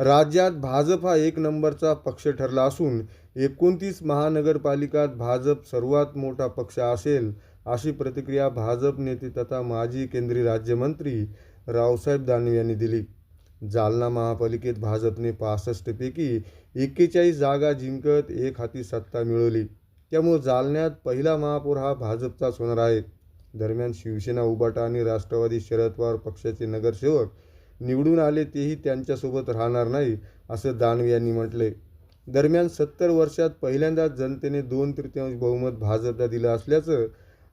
राज्यात भाजप हा एक नंबरचा पक्ष ठरला असून एकोणतीस महानगरपालिकात भाजप सर्वात मोठा पक्ष असेल अशी प्रतिक्रिया भाजप नेते तथा माजी केंद्रीय राज्यमंत्री रावसाहेब दानवे यांनी दिली. जालना महापालिकेत भाजपने पासष्टपैकी एक्केचाळीस जागा जिंकत एक हाती सत्ता मिळवली. त्यामुळे जालन्यात पहिला महापौर हा भाजपचाच होणार आहे. दरम्यान शिवसेना उबाटा आणि राष्ट्रवादी शरद पवार पक्षाचे नगरसेवक निवडून आले तेही त्यांच्यासोबत राहणार नाही असं दानवे यांनी म्हटले. दरम्यान सत्तर वर्षात पहिल्यांदाच जनतेने दोन तृतीयांश बहुमत भाजपला दिलं असल्याचं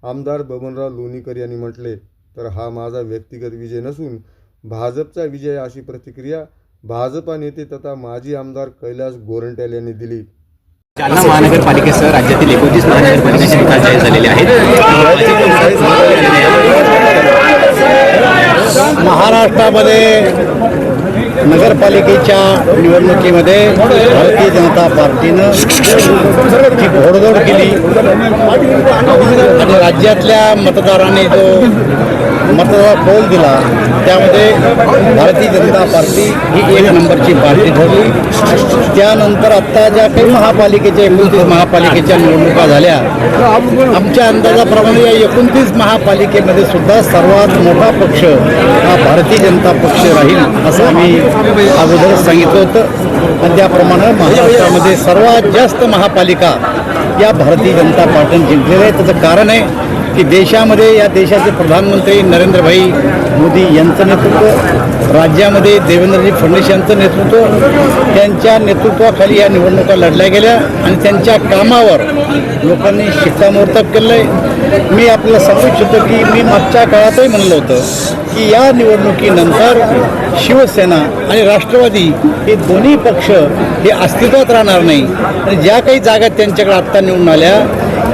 आमदार बबनराव लोणीकर यांनी म्हटले. तर हा माझा व्यक्तिगत विजय नसून भाजपचा विजय अशी प्रतिक्रिया भाजपा नेते तथा माजी आमदार कैलास गोरंट्याल यांनी दिली. जालना महानगरपालिकेसह राज्यातील एकोणतीस महानगरपालिकेचे निकाल जाहीर झालेले आहेत. महाराष्ट्रामध्ये नगरपालिकेच्या निवडणुकीमध्ये भारतीय जनता पार्टीनं जी घोडदौड केली आणि राज्यातल्या मतदारांनी जो मतदार कौल दिला त्यामध्ये भारतीय जनता पार्टी ही एक नंबरची पार्टी ठरली. त्यानंतर आत्ता ज्या काही महापालिकेच्या एकोणतीस महापालिकेच्या निवडणुका झाल्या आमच्या अंदाजाप्रमाणे या एकोणतीस महापालिकेमध्ये सुद्धा सर्वात मोठा पक्ष हा भारतीय जनता पक्ष राहील असं आम्ही अगोदरच सांगितलं होतं. आणि त्याप्रमाणे महाराष्ट्रामध्ये सर्वात जास्त महापालिका या भारतीय जनता पार्टीने जिंकलेल्या आहे त्याचं कारण आहे की देशामध्ये या देशाचे प्रधानमंत्री नरेंद्रभाई मोदी यांचं नेतृत्व राज्यामध्ये देवेंद्रजी फडणवीस यांचं नेतृत्व त्यांच्या नेतृत्वाखाली या निवडणुका लढल्या गेल्या आणि त्यांच्या कामावर लोकांनी शिक्कामोर्तब केलं आहे मी आपल्याला सांगू इच्छितो की मी मागच्या काळातही म्हणलं होतं की या निवडणुकीनंतर शिवसेना आणि राष्ट्रवादी हे दोन्ही पक्ष हे अस्तित्वात राहणार नाही. आणि ज्या काही जागा त्यांच्याकडे आत्ता निवडून आल्या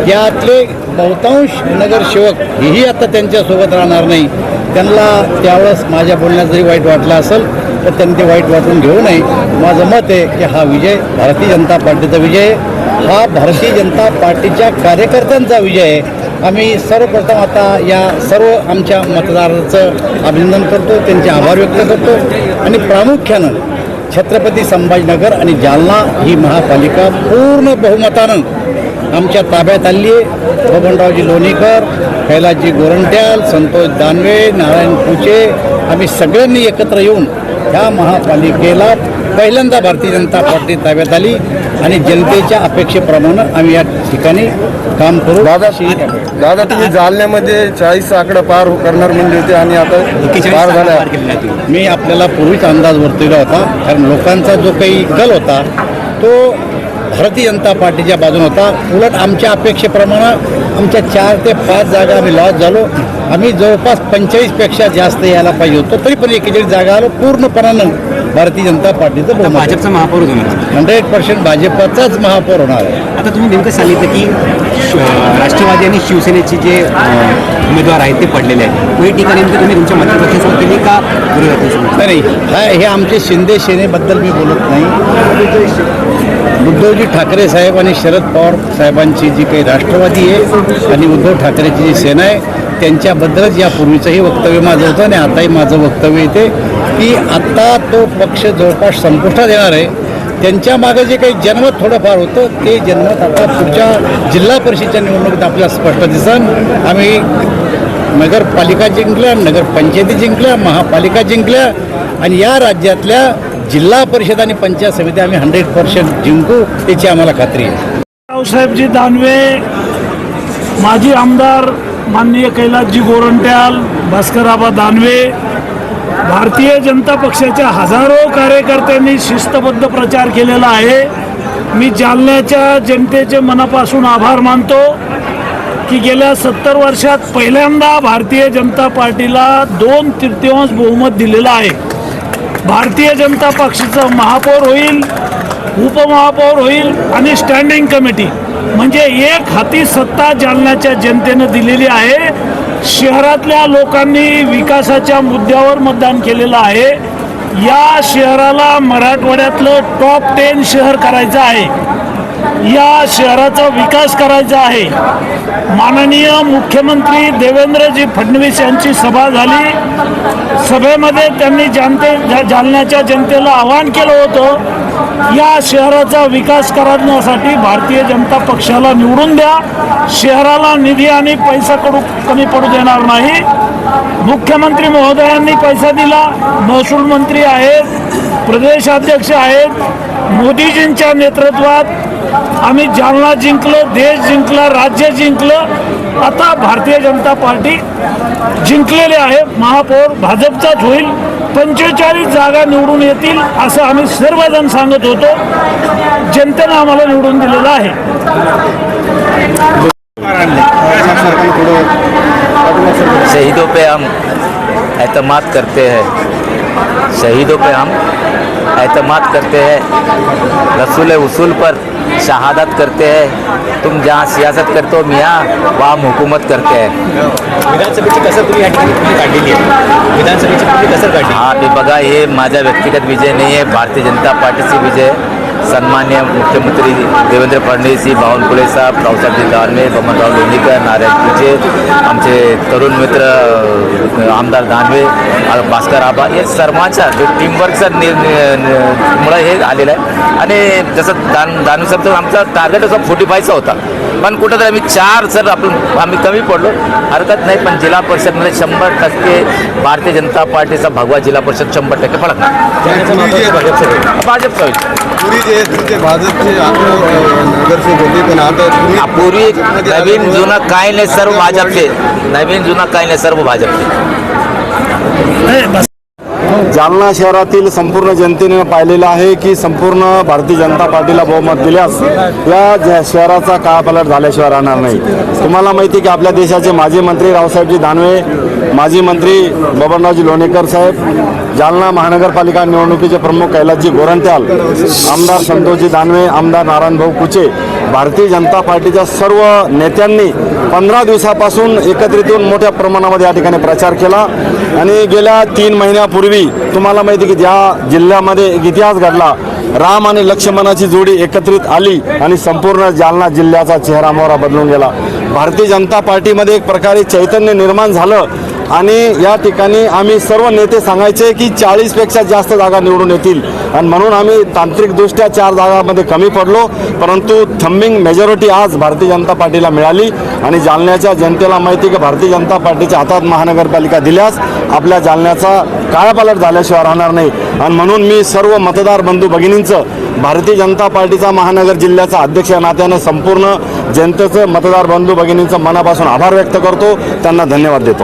यातले बहुतांश नगरसेवक हेही आता त्यांच्यासोबत राहणार नाही. त्यांना त्यावेळेस माझ्या बोलण्यात जरी वाईट वाटलं असेल तर त्यांनी ते वाईट वाटून घेऊ नये. माझं मत आहे की हा विजय भारतीय जनता पार्टीचा विजय आहे. हा भारतीय जनता पार्टीच्या कार्यकर्त्यांचा विजय आहे. आम्ही सर्वप्रथम आता या सर्व आमच्या मतदाराचं अभिनंदन करतो त्यांचे आभार व्यक्त करतो. आणि प्रामुख्यानं छत्रपती संभाजीनगर आणि जालना ही महापालिका पूर्ण बहुमतानं आमच्या ताब्यात आली आहे. बबनरावजी लोणीकर कैलासजी गोरंट्याल संतोष दानवे नारायण पुचे आम्ही सगळ्यांनी एकत्र येऊन ह्या महापालिकेला पहिल्यांदा भारतीय जनता पार्टी ताब्यात आली आणि जनतेच्या अपेक्षेप्रमाणे आम्ही या ठिकाणी काम करू. दादा दादा तुम्ही जालन्यामध्ये चाळीस आकडा पार करणार म्हणले होते आणि आता पार तुम्ही. मी आपल्याला पूर्वीच अंदाज वर्तवला होता कारण लोकांचा जो काही कल होता तो भारतीय जनता पार्टीच्या बाजून होता. उलट आमच्या अपेक्षेप्रमाणे आमच्या चार ते पाच जागा आम्ही लॉस झालो. आम्ही जवळपास पंचेचाळीसपेक्षा जास्त यायला पाहिजे होतो. तरी पण एकेचाळीस जागा आलो. पूर्णपणानं भारतीय जनता पार्टीचं भाजपचा महापौर होणार हंड्रेड पर्सेंट भाजपचाच महापौर होणार आहे. आता तुम्ही नेमकं सांगितलं की राष्ट्रवादी आणि शिवसेनेचे जे उमेदवार आहेत ते पडलेले आहेत. ही टीका नेमकी तुम्ही तुमच्या मतदारसंघात केली का नाही हा हे आमचे शिंदे सेनेबद्दल मी बोलत नाही. उद्धवजी ठाकरे साहेब आणि शरद पवार साहेबांची जी काही राष्ट्रवादी आहे आणि उद्धव ठाकरेची जी सेना आहे त्यांच्याबद्दलच यापूर्वीचंही वक्तव्य माझं होतं आणि आताही माझं वक्तव्य येते की आत्ता तो पक्ष जवळपास संपुष्टात येणार आहे. त्यांच्या मागे जे काही जनमत थोडंफार होतं ते जनमत आता पुढच्या जिल्हा परिषदेच्या निवडणुकीत आपल्याला स्पष्ट दिसन. आम्ही नगरपालिका जिंकल्या नगरपंचायती जिंकल्या महापालिका जिंकल्या आणि या राज्यातल्या जिल्हा परिषद आणि पंचायत समिती आम्ही हंड्रेड पर्सेंट जिंकू याची आम्हाला खात्री आहे. रावसाहेबजी दानवे माजी आमदार माननीय कैलासजी गोरंट्याल भास्कराबा दानवे भारतीय जनता पक्षाच्या हजारो कार्यकर्त्यांनी शिस्तबद्ध प्रचार केलेला आहे. मी जालन्याच्या जनतेचे मनापासून आभार मानतो की गेल्या सत्तर वर्षात पहिल्यांदा भारतीय जनता पार्टीला दोन तृतीयांश बहुमत दिलेलं आहे. भारतीय जनता पक्षाचं महापौर होईल उपमहापौर होईल आणि स्टँडिंग कमिटी म्हणजे एक हाती सत्ता जालन्याच्या जनतेनं दिलेली आहे. शहरातल्या लोकांनी विकासाच्या मुद्द्यावर मतदान केलेलं आहे. या शहराला मराठवाड्यातलं टॉप टेन शहर करायचं आहे. या शहराचा विकास करायचा आहे. माननीय मुख्यमंत्री देवेंद्रजी फडणवीस यांची सभा झाली. सभेमध्ये त्यांनी जनते जालन्याच्या जनतेला आवाहन केलं होतं या शहराचा विकास करण्यासाठी भारतीय जनता पक्षाला निवडून द्या. शहराला निधी आणि पैसा कडू कमी पडू देणार नाही. मुख्यमंत्री महोदयांनी पैसा दिला. महसूल मंत्री आहेत. प्रदेशाध्यक्ष आहेत. मोदीजींच्या नेतृत्वात आम्ही जालना जिंकलो देश जिंकला राज्य जिंकलं आता भारतीय जनता पार्टी जिंकलेली आहे. महापौर भाजपचाच होईल. पंचेचाळीस जागा निवडून येतील असं आम्ही सर्वजण सांगत होतो. जनतेनं आम्हाला निवडून दिलेलं आहे. शहीदों पे हम एतमाद करते हैं। शहीदों पे हम एतमाद करते हैं। रसूल उसूल पर शहादत करते हैं। तुम जहाँ सियासत करते हो मियाँ वहाँ हुकूमत करते हैं। विधानसभेची कसर तुम्ही या ठिकाणी काढलेली आहे? विधानसभेची कुठली कसर काढली? हाँ अभी बघा हे माझा व्यक्तिगत विजय नहीं है भारतीय जनता पार्टीची विजय आहे. सन्मान्य मुख्यमंत्री देवेंद्र फडणवीस जी बावनकुळे साहेब रावसाहेबजी दानवे बबनराव लोणीकर नारायण तुझे आमचे तरुण मित्र आमदार दानवे भास्कर आबा हे सर्वांच्या जो टीमवर्कचा नि मुळे हे आलेलं आहे. आणि जसं दान दानवे साहेब तर आमचा टार्गेट असा फोर्टी फायचा होता. पण कुठंतरी आम्ही चार सर आपण आम्ही कमी पडलो हरकत नाही पण जिल्हा परिषदमध्ये शंभर टक्के भारतीय जनता पार्टीचा भगवा जिल्हा परिषद शंभर टक्के महापौर भाजपचं पूर्वी नवीन जुनं काय नाही सर्व भाजपचे. नवीन जुनं काय नाही सर्व भाजपचे. जालना शहरातील संपूर्ण जनतेने पाहिलेलं आहे की संपूर्ण भारतीय जनता पार्टीला बहुमत दिल्यास या शहराचा काळापलट झाल्याशिवाय राहणार नाही. तुम्हाला माहिती आहे की आपल्या देशाचे माजी मंत्री रावसाहेबजी दानवे माजी मंत्री बबनरावजी लोणेकर साहेब जालना महानगरपालिका निवडणुकीचे प्रमुख कैलासजी गोरंट्याल आमदार संतोषजी दानवे आमदार नारायणभाऊ कुचे भारतीय जनता पार्टीच्या सर्व नेत्यांनी पंधरा दिवसापासून एकत्रित येऊन मोठ्या प्रमाणामध्ये या ठिकाणी प्रचार केला. आणि गेल्या तीन महिन्यापूर्वी तुम्हाला माहिती की ज्या जिल्ह्यामध्ये एक इतिहास घडला राम आणि लक्ष्मणाची जोडी एकत्रित आली आणि संपूर्ण जालना जिल्ह्याचा चेहरा मोहरा बदलून गेला. भारतीय जनता पार्टीमध्ये एक प्रकारे चैतन्य निर्माण झालं. आणि या ठिकाणी आम्ही सर्व नेते सांगायचे की चाळीसपेक्षा जास्त जागा निवडून येतील. आणि म्हणून आम्ही तांत्रिकदृष्ट्या चार जागामध्ये कमी पडलो परंतु थम्बिंग मेजॉरिटी आज भारतीय जनता पार्टीला मिळाली. आणि जालन्याच्या जनतेला माहिती की भारतीय जनता पार्टीच्या हातात महानगरपालिका दिल्यास आपल्या जालन्याचा काळापालट झाल्याशिवाय राहणार नाही. आणि म्हणून मी सर्व मतदार बंधू भगिनींचं भारतीय जनता पार्टीचा महानगर जिल्ह्याचा अध्यक्ष या नात्यानं संपूर्ण जनतेचं मतदार बंधू भगिनींचं मनापासून आभार व्यक्त करतो. त्यांना धन्यवाद देतो.